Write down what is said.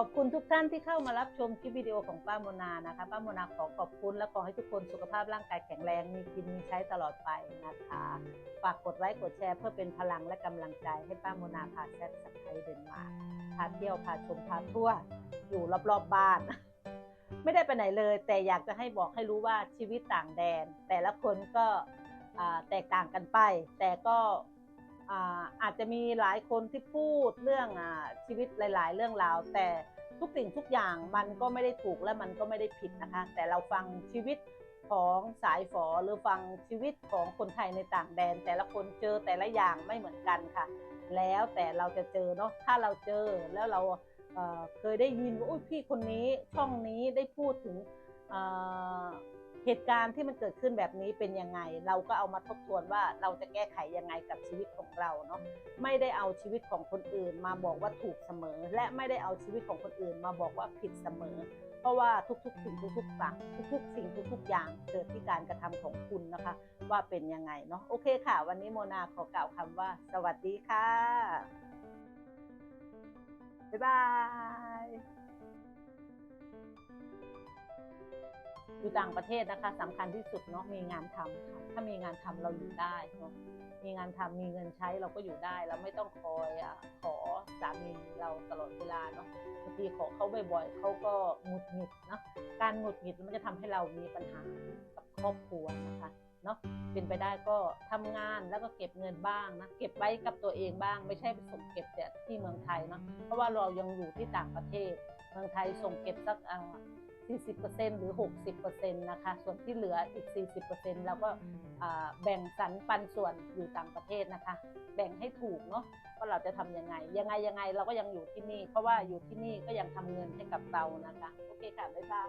ขอบคุณทุกท่านที่เข้ามารับชมคลิปวิดีโอของป้าโมนานะคะ ป้าโมนาขอขอบคุณและขอให้ทุกคนสุขภาพร่างกายแข็งแรง มีกินมีใช้ตลอดไปนะคะ ฝากกดไลค์กดแชร์เพื่อเป็นพลังและกำลังใจให้ป้าโมนาพาแซ่บสักไทยเดนมาร์กพาเที่ยวพาชมพาทั่ว อยู่รอบๆบบ้าน ไม่ได้ไปไหนเลย แต่อยากจะให้บอกให้รู้ว่าชีวิตต่างแดน แต่ละคนก็แตกต่างกันไป แต่ก็ อาจจะมีหลายคนที่พูดเรื่องอชีวิตหลาย ๆ เรื่องราว แต่ทุกสิ่งทุกอย่างมันก็ไม่ได้ถูกและมันก็ไม่ได้ผิดนะคะ แต่เราฟังชีวิตของสายฝอหรือฟังชีวิตของคนไทยในต่างแดน แต่ละคนเจอแต่ละอย่างไม่เหมือนกันค่ะ แล้วแต่เราจะเจอเนาะถ้าเราเจอแล้วเราเเคยได้ยินว่าพี่คนนี้ช่องนี้ได้พูดถึง เหตุการณ์ที่มันเกิดขึ้นแบบนี้เป็นยังไง เราก็เอามาทบทวนว่าเราจะแก้ไขยังไงกับชีวิตของเราเนาะไม่ได้เอาชีวิตของคนอื่นมาบอกว่าถูกเสมอ และไม่ได้เอาชีวิตของคนอื่นมาบอกว่าผิดเสมอ เพราะว่าทุกๆสิ่งทุกๆฝั่งทุกๆ สิ่งทุกๆอย่างเกิดที่การกระทำของคุณนะคะ ว่าเป็นยังไงเนาะโอเคค่ะ วันนี้โมนาขอกล่าวคำว่า สวัสดีค่ะบ๊ายบาย อยู่ต่างประเทศนะคะสำคัญที่สุดเนาะมีงานทำค่ะถ้ามีงานทำเราอยู่ได้เนาะมีงานทำมีเงินใช้เราก็อยู่ได้เราไม่ต้องคอยอขอสามีเราตลอดเวลาเนาะบางทีขอเขาบ่อยๆเขาก็หงุดหงิดเนาะการหงุดหงิดมันจะทำให้เรามีปัญหากับครอบครัวนะคะเนาะเป็นไปได้ก็ทำงานแล้วก็เก็บเงินบ้างนะเก็บไว้กับตัวเองบ้าง ไม่ใช่ไปส่งเก็บแต่ที่เมืองไทยเนาะเพราะว่าเรายังอยู่ที่ต่างประเทศ เมืองไทยส่งเก็บสักอ่า 40%หรือ 60%นะคะ ส่วนที่เหลืออีก 40%เราก็อ่าแบ่งสรรปันส่วนอยู่ต่างประเทศนะคะ แบ่งให้ถูกเนาะว่าเราจะทำยังไง ยังไงยังไงเราก็ยังอยู่ที่นี่ เพราะว่าอยู่ที่นี่ก็ยังทำเงินให้กับเรานะคะ โอเคค่ะ บ๊ายบาย